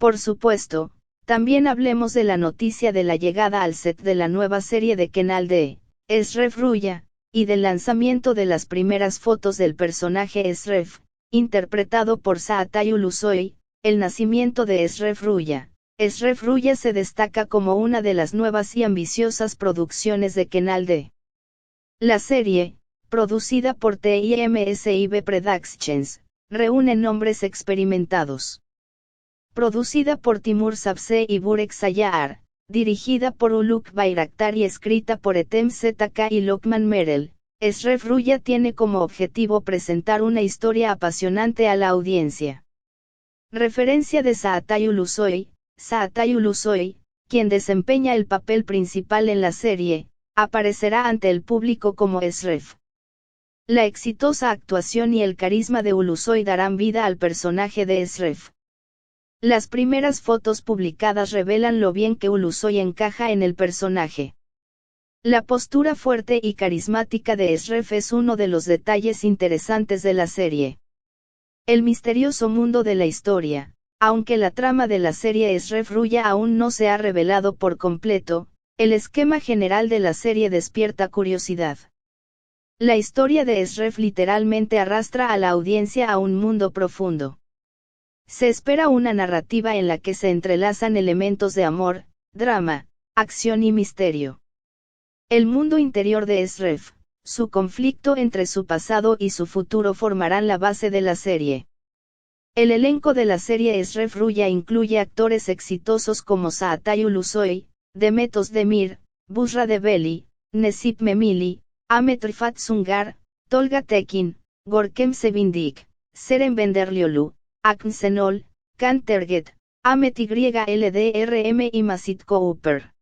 Por supuesto, también hablemos de la noticia de la llegada al set de la nueva serie de Kenal de Esref Ruya, y del lanzamiento de las primeras fotos del personaje Esref, interpretado por Saatayu Lusoy, el nacimiento de Esref Ruya. Esref Ruya se destaca como una de las nuevas y ambiciosas producciones de Kenal de la serie, producida por TIMSIB Productions, reúne nombres experimentados. Producida por Timur Sabse y Burek Sayar, dirigida por Uluk Bayraktar y escrita por Etem ZK y Lokman Merel, Esref Ruya tiene como objetivo presentar una historia apasionante a la audiencia. Referencia de Saatayu Lusoy, Saatayu Lusoy, quien desempeña el papel principal en la serie, aparecerá ante el público como Esref. La exitosa actuación y el carisma de Ulusoy darán vida al personaje de Esref. Las primeras fotos publicadas revelan lo bien que Ulusoy encaja en el personaje. La postura fuerte y carismática de Esref es uno de los detalles interesantes de la serie. El misterioso mundo de la historia, aunque la trama de la serie Esref Ruya aún no se ha revelado por completo, el esquema general de la serie despierta curiosidad. La historia de Esref literalmente arrastra a la audiencia a un mundo profundo. Se espera una narrativa en la que se entrelazan elementos de amor, drama, acción y misterio. El mundo interior de Esref, su conflicto entre su pasado y su futuro formarán la base de la serie. El elenco de la serie Esref Ruya incluye actores exitosos como Saatayu Lusoy, Demetos Demir, Busra Debeli, Nesip Memili, Amet Rifat Sungar, Tolga Tekin, Gorkem Sevindik, Seren Benderliolu, Aknsenol, Canterget, Amet YLDRM y Masit Cooper.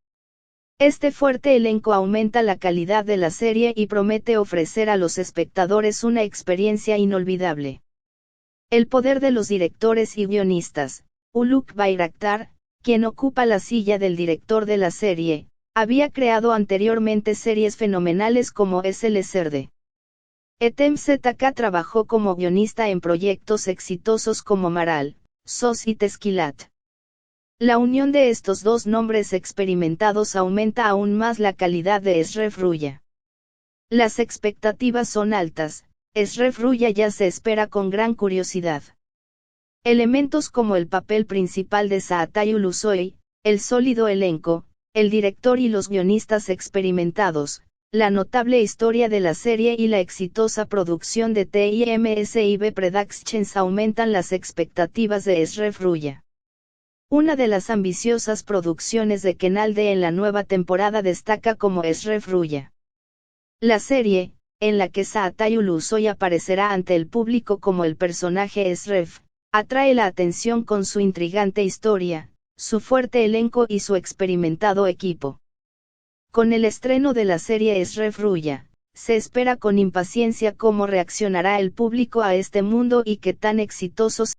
Este fuerte elenco aumenta la calidad de la serie y promete ofrecer a los espectadores una experiencia inolvidable. El poder de los directores y guionistas, Uluk Bayraktar, quien ocupa la silla del director de la serie, había creado anteriormente series fenomenales como Eserde. Etem ZK trabajó como guionista en proyectos exitosos como Maral, Sos y Tesquilat. La unión de estos dos nombres experimentados aumenta aún más la calidad de Esref Ruya. Las expectativas son altas, Esref Ruya ya se espera con gran curiosidad. Elementos como el papel principal de Saatayu Lusoy, el sólido elenco, el director y los guionistas experimentados, la notable historia de la serie y la exitosa producción de TIMSIB Productions aumentan las expectativas de Esref Ruya. Una de las ambiciosas producciones de Kenalde en la nueva temporada destaca como Esref Ruya. La serie, en la que Saatayu Lusoy aparecerá ante el público como el personaje Esref, atrae la atención con su intrigante historia, su fuerte elenco y su experimentado equipo. Con el estreno de la serie Esref Ruya, se espera con impaciencia cómo reaccionará el público a este mundo y qué tan exitosos